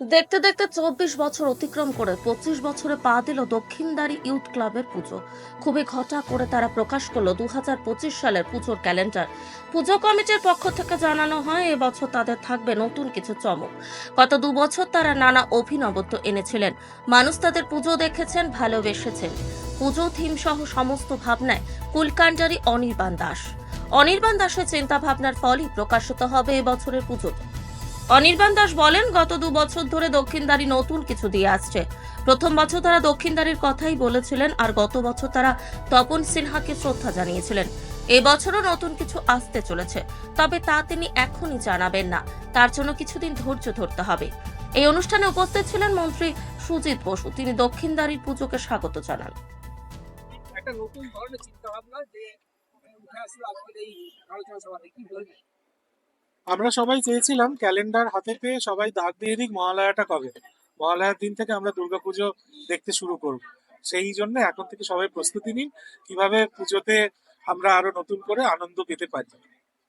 দেখতে দেখতে চব্বিশ বছর অতিক্রম করে পঁচিশ বছরে পা দিল দক্ষিণদারি ইউথ ক্লাবের পুজো। খুবই ঘটা করে তারা প্রকাশ করল দুহাজার পঁচিশ সালের পুজোর ক্যালেন্ডার। পুজো কমিটির পক্ষ থেকে জানানো হয়, এবছর তাদের থাকবে নতুন কিছু চমক। গত দু বছর তারা নানা অভিনবত্ব এনেছিলেন। মানুষ তাদের পুজো দেখেছেন, ভালোবেসেছেন। পুজো থিম সহ সমস্ত ভাবনায় কুলকাণ্ডারি অনির্বাণ দাস। অনির্বাণ দাসের চিন্তা ভাবনার ফলই প্রকাশিত হবে এবছরের পুজো অনির্বাণ দাস বলেন, গত দু বছর ধরে দক্ষিণদারি নতুন কিছু দিয়ে আসছে। প্রথম বছর তারা দক্ষিণদারির কথাই বলেছিলেন, আর গত বছর তারা তপন সিনহাকে শ্রদ্ধা জানিয়েছিলেন। এবছরও নতুন কিছু আসতে চলেছে, তবে তা তিনি এখনই জানাবেন না। তার জন্য কিছুদিন ধৈর্য ধরতে হবে। এই অনুষ্ঠানে উপস্থিত ছিলেন মন্ত্রী সুজিত বসু। তিনি দক্ষিণদারির পুজোকে স্বাগত জানান। একটা নতুন ধরনের চিন্তা ভাবনা যে উঠে আসলো এই আলোচনা সভাতে, কি বলবেন? আমরা সবাই চেয়েছিলাম ক্যালেন্ডার হাতে পেয়ে সবাই দাগ দিয়ে দিক মহালয়াটা কবে। মহালয়ার দিন থেকে আমরা দুর্গাপুজো দেখতে শুরু করব। সেই জন্য এখন থেকে সবাই প্রস্তুতি নিন, কীভাবে পুজোতে আমরা আরও নতুন করে আনন্দ পেতে পারি।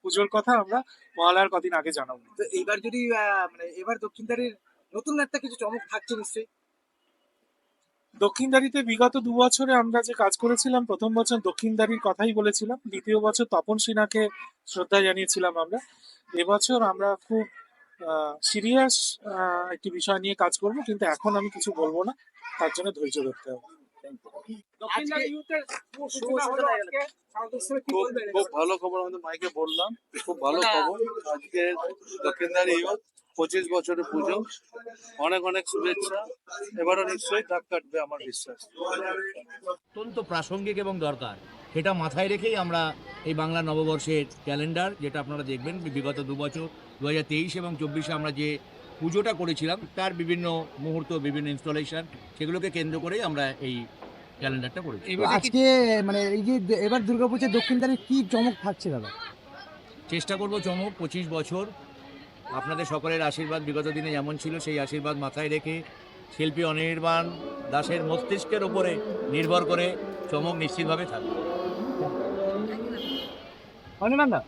পুজোর কথা আমরা মহালয়ার কদিন আগে জানাব। তো এইবার যদি মানে এবার দক্ষিণদারির নতুন একটা কিছু চমক থাকছে নিশ্চয়ই। দক্ষিণদারিতে বিগত দু বছরে আমরা যে কাজ করেছিলাম প্রথম বছর দক্ষিণদারির কথাই বলেছিলাম দ্বিতীয় বছর তপন সিনহাকে শ্রদ্ধা জানিয়েছিলাম আমরা। এবছর আমরা খুব সিরিয়াস একটি বিষয় নিয়ে কাজ করব কিন্তু এখন আমি কিছু বলব না তার জন্য ধৈর্য ধরতে হবে। খুব ভালো খবর আমাদের মাইকে বললাম খুব ভালো খবর। আজকে দক্ষিণদারি ইউথ পঁচিশ বছরের পুজো। অনেক অনেক শুভেচ্ছা। এবারও নিশ্চয়ই ধাক কাটবে আমার বিশ্বাস। অত্যন্ত প্রাসঙ্গিক এবং দরকার। সেটা মাথায় রেখেই আমরা এই বাংলা নববর্ষের ক্যালেন্ডার যেটা আপনারা দেখবেন বিগত দু বছর দু হাজার তেইশ এবং চব্বিশে আমরা যে পুজোটা করেছিলাম তার বিভিন্ন মুহূর্ত বিভিন্ন ইনস্টলেশন সেগুলোকে কেন্দ্র করেই আমরা এই ক্যালেন্ডারটা করেছি। আজকে মানে এই যে এবার দুর্গাপূজার দক্ষিণদারে কি চমক থাকছে দাদা? চেষ্টা করব চমক পঁচিশ বছর আপনাদের সকলের আশীর্বাদ বিগত দিনে যেমন ছিল, সেই আশীর্বাদ মাথায় রেখে শিল্পী অনির্বাণ দাসের মস্তিষ্কের ওপরে নির্ভর করে চমক নিশ্চিতভাবে থাকবে। অনির্বাণ দা